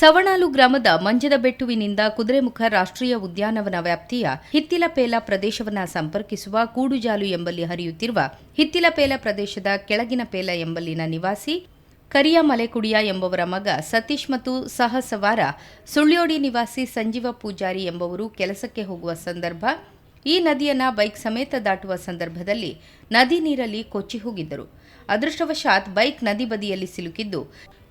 ಸವಣಾಲು ಗ್ರಾಮದ ಮಂಜದ ಬೆಟ್ಟುವಿನಿಂದ ಕುದುರೆಮುಖ ರಾಷ್ಟ್ರೀಯ ಉದ್ಯಾನವನ ವ್ಯಾಪ್ತಿಯ ಹಿತ್ತಿಲಪೇಲ ಪ್ರದೇಶವನ್ನು ಸಂಪರ್ಕಿಸುವ ಕೂಡುಜಾಲು ಎಂಬಲ್ಲಿ ಹರಿಯುತ್ತಿರುವ ಹಿತ್ತಿಲಪೇಲ ಪ್ರದೇಶದ ಕೆಳಗಿನ ಪೇಲ ಎಂಬಲ್ಲಿನ ನಿವಾಸಿ ಕರಿಯ ಮಲೆಕುಡಿಯ ಎಂಬವರ ಮಗ ಸತೀಶ್ ಮತ್ತು ಸಹಸವಾರ ಸುಳ್ಯೋಡಿ ನಿವಾಸಿ ಸಂಜೀವ ಪೂಜಾರಿ ಎಂಬವರು ಕೆಲಸಕ್ಕೆ ಹೋಗುವ ಸಂದರ್ಭ, ಈ ನದಿಯನ್ನ ಬೈಕ್ ಸಮೇತ ದಾಟುವ ಸಂದರ್ಭದಲ್ಲಿ ನದಿ ನೀರಲ್ಲಿ ಕೊಚ್ಚಿ ಹೋಗಿದ್ದರು. ಅದೃಷ್ಟವಶಾತ್ ಬೈಕ್ ನದಿ ಬದಿಯಲ್ಲಿ ಸಿಲುಕಿದ್ದು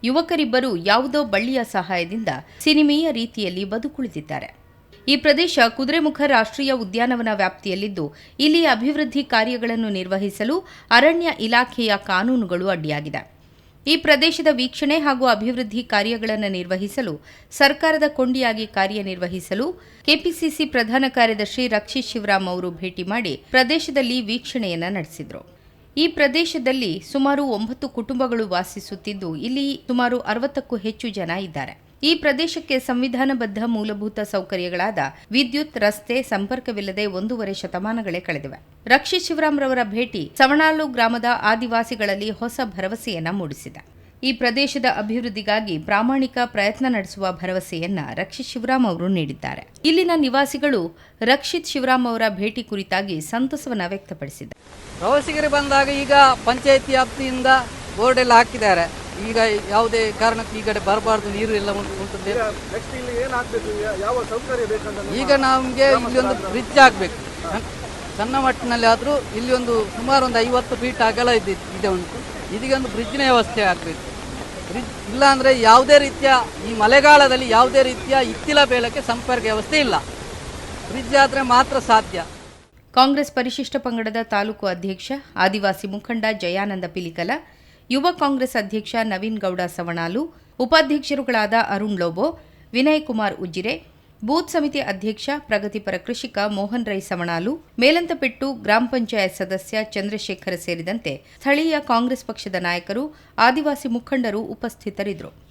ಯುವಕರಿಬ್ಬರು ಯಾವುದೋ ಬಳ್ಳಿಯ ಸಹಾಯದಿಂದ ಸಿನಿಮೀಯ ರೀತಿಯಲ್ಲಿ ಬದುಕುಳಿದಿದ್ದಾರೆ. ಈ ಪ್ರದೇಶ ಕುದುರೆಮುಖ ರಾಷ್ಟ್ರೀಯ ಉದ್ಯಾನವನ ವ್ಯಾಪ್ತಿಯಲ್ಲಿದ್ದು ಇಲ್ಲಿ ಅಭಿವೃದ್ಧಿ ಕಾರ್ಯಗಳನ್ನು ನಿರ್ವಹಿಸಲು ಅರಣ್ಯ ಇಲಾಖೆಯ ಕಾನೂನುಗಳು ಅಡ್ಡಿಯಾಗಿದೆ. ಈ ಪ್ರದೇಶದ ವೀಕ್ಷಣೆ ಹಾಗೂ ಅಭಿವೃದ್ಧಿ ಕಾರ್ಯಗಳನ್ನು ನಿರ್ವಹಿಸಲು, ಸರ್ಕಾರದ ಕೊಂಡಿಯಾಗಿ ಕಾರ್ಯನಿರ್ವಹಿಸಲು ಕೆಪಿಸಿಸಿ ಪ್ರಧಾನ ಕಾರ್ಯದರ್ಶಿ ರಕ್ಷಿತ್ ಶಿವರಾಮ್ ಅವರು ಭೇಟಿ ಮಾಡಿ ಪ್ರದೇಶದಲ್ಲಿ ವೀಕ್ಷಣೆಯನ್ನ ನಡೆಸಿದರು. ಈ ಪ್ರದೇಶದಲ್ಲಿ ಸುಮಾರು ಒಂಬತ್ತು ಕುಟುಂಬಗಳು ವಾಸಿಸುತ್ತಿದ್ದು, ಇಲ್ಲಿ ಸುಮಾರು ಅರವತ್ತಕ್ಕೂ ಹೆಚ್ಚು ಜನ ಇದ್ದಾರೆ. ಈ ಪ್ರದೇಶಕ್ಕೆ ಸಂವಿಧಾನಬದ್ಧ ಮೂಲಭೂತ ಸೌಕರ್ಯಗಳಾದ ವಿದ್ಯುತ್, ರಸ್ತೆ, ಸಂಪರ್ಕವಿಲ್ಲದೆ ಒಂದೂವರೆ ಶತಮಾನಗಳೇ ಕಳೆದಿವೆ. ರಕ್ಷಿತ್ ಶಿವರಾಮ್ರವರ ಭೇಟಿ ಸವಣಾಲು ಗ್ರಾಮದ ಆದಿವಾಸಿಗಳಲ್ಲಿ ಹೊಸ ಭರವಸೆಯನ್ನ ಮೂಡಿಸಿದೆ. ಈ ಪ್ರದೇಶದ ಅಭಿವೃದ್ಧಿಗಾಗಿ ಪ್ರಾಮಾಣಿಕ ಪ್ರಯತ್ನ ನಡೆಸುವ ಭರವಸೆಯನ್ನ ರಕ್ಷಿತ್ ಶಿವರಾಮ್ ಅವರು ನೀಡಿದ್ದಾರೆ. ಇಲ್ಲಿನ ನಿವಾಸಿಗಳು ರಕ್ಷಿತ್ ಶಿವರಾಮ್ ಅವರ ಭೇಟಿ ಕುರಿತಾಗಿ ಸಂತಸವನ್ನ ವ್ಯಕ್ತಪಡಿಸಿದ್ದಾರೆ. ಪ್ರವಾಸಿಗರು ಬಂದಾಗ ಈಗ ಪಂಚಾಯತಿ ವ್ಯಾಪ್ತಿಯಿಂದ ಬೋರ್ಡ್ ಎಲ್ಲ ಹಾಕಿದ್ದಾರೆ. ಈಗ ಯಾವುದೇ ಕಾರಣಕ್ಕೆ ಈ ಕಡೆ ಬರಬಾರ್ದು ನೀರು ಎಲ್ಲ ಉಂಟು ಉಂಟು ಅಂತ ಹೇಳಿ. ನೆಕ್ಸ್ಟ್ ಇಲ್ಲಿ ಏನಾಗಬೇಕು ಯಾವ ಸೌಕರ್ಯ ಬೇಕಂತ ಈಗ ನಮಗೆ ಇಲ್ಲಿ ಒಂದು ಬ್ರಿಡ್ಜ್ ಆಗಬೇಕು. ಸಣ್ಣ ಮಟ್ಟಿನಲ್ಲಿ ಆದರೂ ಇಲ್ಲಿ ಒಂದು ಸುಮಾರು ಒಂದು ಐವತ್ತು ಫೀಟ್ ಅಗಲ ಇದೆ ಇದೆ ಉಂಟು. ಇದೀಗ ಒಂದು ಬ್ರಿಡ್ಜ್ನ ವ್ಯವಸ್ಥೆ ಆಗಬೇಕು. ಇಲ್ಲ ಅಂದರೆ ಯಾವುದೇ ರೀತಿಯ ಈ ಮಳೆಗಾಲದಲ್ಲಿ ಯಾವುದೇ ರೀತಿಯ ಇತ್ತಿಲ ಬೇಲಕ್ಕೆ ಸಂಪರ್ಕ ವ್ಯವಸ್ಥೆ ಇಲ್ಲ. ಬ್ರಿಡ್ಜ್ ಆದರೆ ಮಾತ್ರ ಸಾಧ್ಯ. ಕಾಂಗ್ರೆಸ್ ಪರಿಶಿಷ್ಟ ಪಂಗಡದ ತಾಲೂಕು ಅಧ್ಯಕ್ಷ, ಆದಿವಾಸಿ ಮುಖಂಡ ಜಯಾನಂದ ಪಿಲಿಕಲ, ಯುವ ಕಾಂಗ್ರೆಸ್ ಅಧ್ಯಕ್ಷ ನವೀನ್ ಗೌಡ ಸವಣಾಲು, ಉಪಾಧ್ಯಕ್ಷರುಗಳಾದ ಅರುಣ್ ಲೋಬೋ, ವಿನಯ್ ಕುಮಾರ್ ಉಜಿರೆ ಬೂತ್ ಸಮಿತಿ ಅಧ್ಯಕ್ಷ ಪ್ರಗತಿಪರ ಕೃಷಿಕ ಮೋಹನ್ ರೈ ಸವಣಾಲು ಮೇಲಂತಪೆಟ್ಟು ಗ್ರಾಮ ಪಂಚಾಯತ್ ಸದಸ್ಯ ಚಂದ್ರಶೇಖರ್ ಸೇರಿದಂತೆ ಸ್ಥಳೀಯ ಕಾಂಗ್ರೆಸ್ ಪಕ್ಷದ ನಾಯಕರು, ಆದಿವಾಸಿ ಮುಖಂಡರು ಉಪಸ್ಥಿತರಿದ್ದರು.